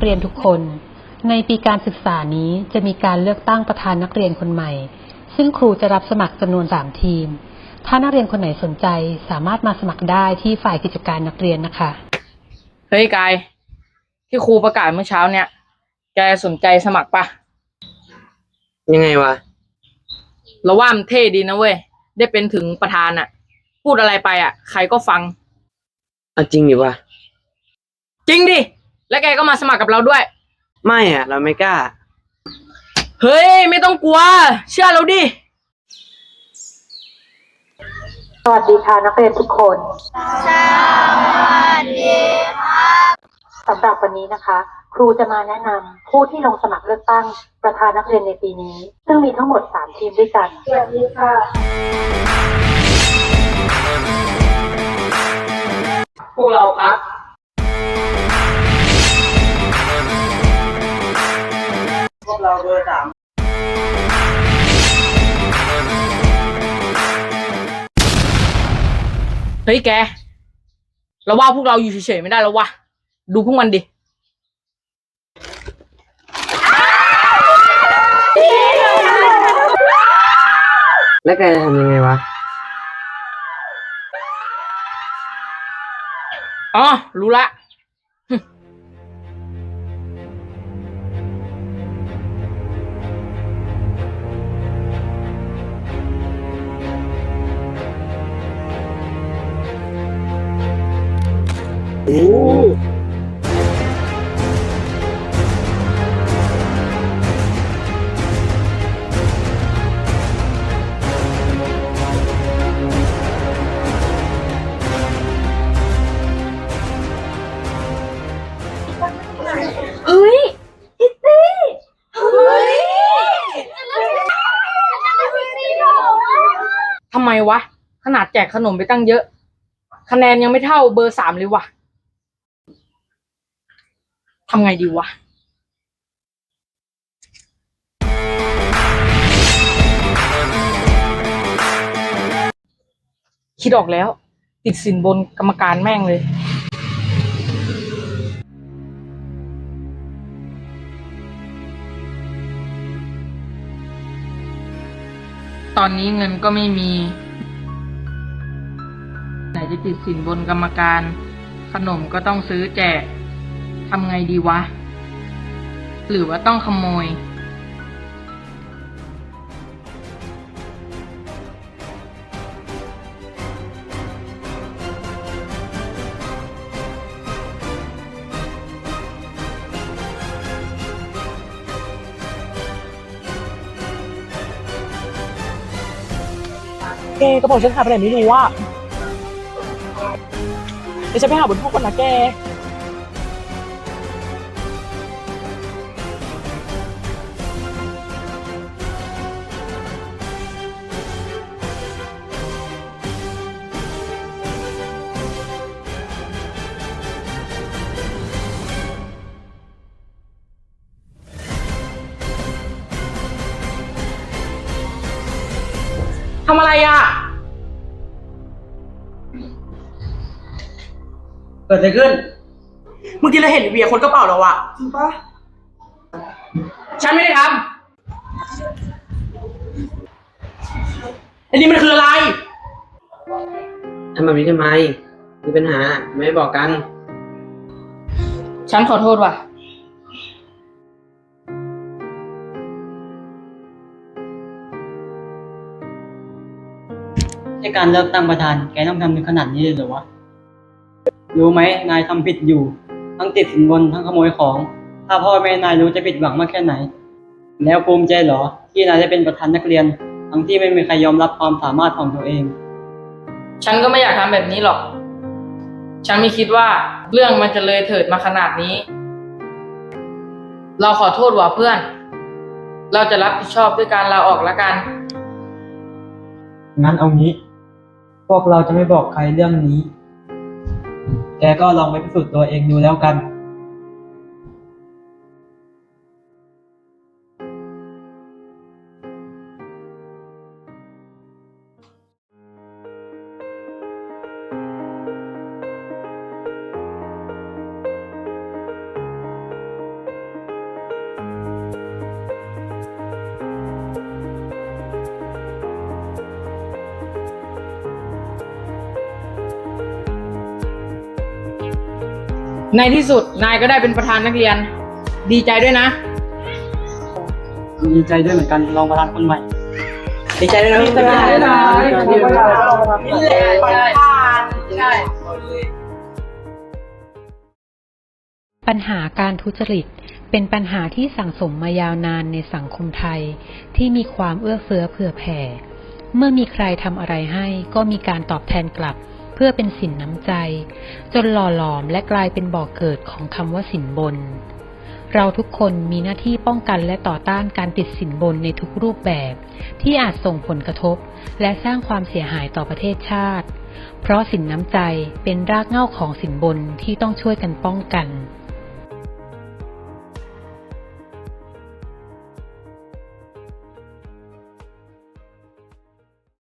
กเรียนทุกคน ในปีการศึกษานี้จะมีการเลือกตั้งประธานนักเรียนคนใหม่ ซึ่งครูจะรับสมัครจำนวน3ทีม ถ้านักเรียนคนไหนสนใจสามารถมาสมัครได้ที่ฝ่ายกิจการนักเรียนนะคะ เฮ้ยกาย ที่ครูประกาศเมื่อเช้าเนี่ย แกสนใจสมัครปะยังไงวะ เราว่ามันเท่ดีนะเว้ย ได้เป็นถึงประธานอะพูดอะไรไปอะใครก็ฟัง เอาจริงดิวะ จริงดิ แล้วแกก็มาสมัครกับเราด้วย ไม่อะเราไม่กล้า เฮ้ย ไม่ต้องกลัว เชื่อเราดิ สวัสดีค่ะนักเรียนทุกคน สวัสดีครับสำหรับวันนี้นะคะ ครูจะมาแนะนำผู้ที่ลงสมัครเลือกตั้งประธานนักเรียนในปีนี้ ซึ่งมีทั้งหมด 3 ทีมด้วยกัน สวัสดีค่ะ พวกเราครับ เราเบอร์สามเฮ้ยแก เราว่าพวกเราอยู่เฉยๆไม่ได้แล้ววะดูพวกมันดิ แล้วแกจะทำยังไงวะ อ๋อ รู้ละ โอ้ยคิตตี้เฮ้ยทำไมวะ ขนาดแจกขนมไปตั้งเยอะ คะแนนยังไม่เท่าเบอร์สามเลยวะ ทำไงดีวะคิดออกแล้ว ติดสินบนกรรมการแม่งเลย ตอนนี้เงินก็ไม่มี ไหนจะติดสินบนกรรมการ ขนมก็ต้องซื้อแจก ทำไงดีวะ หรือว่าต้องขโมย แกกระเป๋าฉันหายไปไหนไม่รู้ว่าเดี๋ยวฉันไปหาบนห้องก่อนนะแก ทำอะไรอะ เกิดอะไรขึ้น เมื่อกี้เราเห็นเวียคนกระเป๋าเราอะจริงปะฉันไม่ได้ทอันนี้มันคืออะไร ทำแบบนี้ทำไม มีปัญหา ไม่บอกกันำฉันขอโทษว่ะ การเลือกตั้งประธาน แกต้องทำถึงขนาดนี้เลยเหรอวะ รู้ไหมนายทำผิดอยู่ ทั้งติดสินบนทั้งขโมยของ ถ้าพ่อแม่นายรู้จะผิดหวังมากแค่ไหน แล้วภูมิใจเหรอ ที่นายได้เป็นประธานนักเรียน ทั้งที่ไม่มีใครยอมรับความสามารถของตัวเอง ฉันก็ไม่อยากทำแบบนี้หรอก ฉันไม่คิดว่าเรื่องมันจะเลยเถิดมาขนาดนี้ เราขอโทษว่ะเพื่อน เราจะรับผิดชอบด้วยการลาออกละกัน งั้นเอางี้ พวกเราจะไม่บอกใครเรื่องนี้ แกก็ลองไปพิสูจน์ตัวเองดูแล้วกัน ในที่สุดนายก็ได้เป็นประธานนักเรียน ดีใจด้วยนะ ดีใจด้วยเหมือนกันรองประธานคนใหม่ ดีใจด้วยนะพี่ดีใจด้วยนะดีใจด้วยนะใช่ปัญหาการทุจริตเป็นปัญหาที่สั่งสมมายาวนานในสังคมไทย ที่มีความเอื้อเฟื้อเผื่อแผ่ เมื่อมีใครทำอะไรให้ก็มีการตอบแทนกลับเพื่อเป็นสินน้ำใจ จนหล่อหลอมและกลายเป็นบ่อกเกิดของคำว่าสินบน เราทุกคนมีหน้าที่ป้องกันและต่อต้านการติดสินบนในทุกรูปแบบ ที่อาจส่งผลกระทบ และสร้างความเสียหายต่อประเทศชาติ เพราะสินน้ำใจเป็นรากเหง้าของสินบนที่ต้องช่วยกันป้องกัน